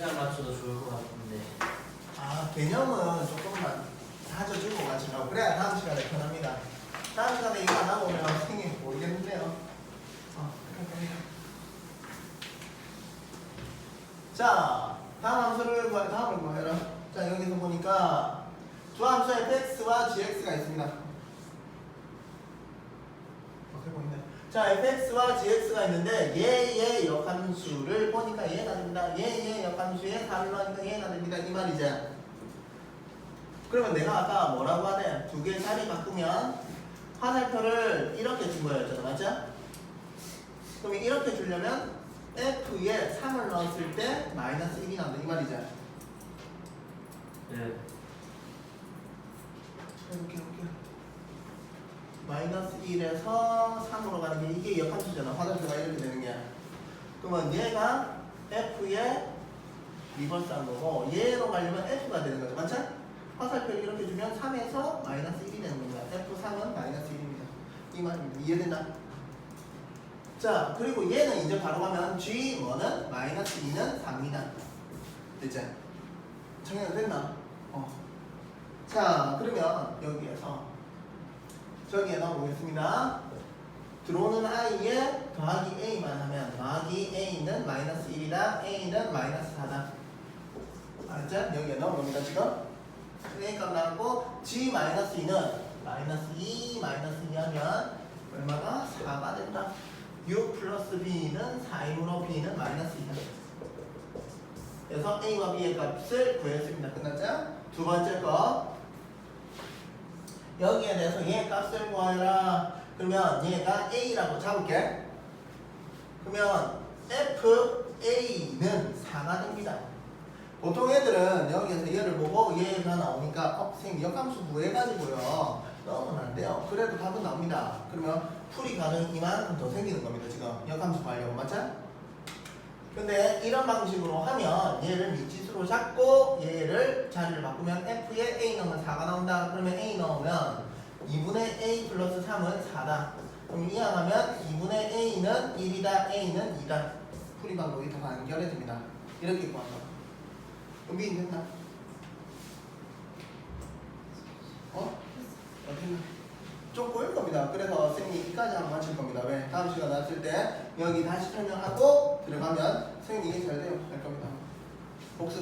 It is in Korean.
그냥 맞춰도 좋을 것 같은데. 아 개념은 조금만 다져주고 가시라고 그래야 다음 시간에 편합니다. 다음 시간에 이거 안 나오면 선생님 모르겠는데요. 어. 자 다음 함수를 뭐 다음을 뭐 해라. 자 여기서 보니까 두 함수 fx와 gx가 있습니다. 어떻게 보이네. 자 fx와 gx가 있는데 얘의 역함수를 보니까 얘가 됩니다. 얘의 역함수의 4를 하니까 얘가 됩니다. 이 말이죠. 그러면 내가 아까 뭐라고 하네? 두 개 자리 바꾸면 화살표를 이렇게 준 거였잖아, 맞죠? 그럼 이렇게 주려면 F에 3을 넣었을 때 마이너스 1이 나온다, 이 말이죠? 네. 이렇게, 이렇게. 마이너스 1에서 3으로 가는 게 이게 역함수잖아, 화살표가 이렇게 되는 게. 그러면 얘가 F에 리버스 한 거고, 얘로 가려면 F가 되는 거죠, 맞죠? 화살표를 이렇게 주면 3에서 마이너스 1이 되는 겁니다. F3은 마이너스 1입니다. 이 말입니다. 이해된다? 자, 그리고 얘는 이제 바로 가면 G 뭐는 마이너스 2는 4입니다. 됐죠? 정리가 됐나? 어. 자, 그러면 여기에서 저기에 넣어보겠습니다. 들어오는 i에 더하기 a만 하면 더하기 a는 마이너스 1이다. a는 마이너스 4다. 알았죠? 여기에 넣어봅니다, 지금. 그러니까 나고 g 마이너스 2는 마이너스 2 마이너스 2 하면 얼마가 4가 된다. 6 플러스 b는 4이므로 b는 마이너스 2다. 그래서 a와 b의 값을 구했습니다. 끝났죠? 두 번째 거 여기에 대해서 얘 값을 구하라. 그러면 얘가 a라고 잡을게. 그러면 f a는 4가 됩니다. 보통 애들은 여기에서 얘를 보고 얘가 나오니까 어, 선생님 역함수 구해가지고요 넣으면 안 돼요 그래도 답은 나옵니다 그러면 풀이 가능 이만큼 더 생기는 겁니다 지금 역함수 구하려고 맞죠? 근데 이런 방식으로 하면 얘를 미지수로 잡고 얘를 자리를 바꾸면 f에 a 넣으면 4가 나온다 그러면 a 넣으면 2분의 a 플러스 3은 4다 그럼 이항하면 2분의 a는 1이다 a는 2다 풀이 방법이 다 간결해집니다 이렇게 구한다 준비 됐나? 어? 어딨나? 좀 꼬일 겁니다. 그래서 선생님이 이까지 한번 맞출 겁니다. 왜? 다음 시간 왔을 때 여기 다시 설명하고 들어가면 선생님이 잘 돼요. 할 겁니다. 복습.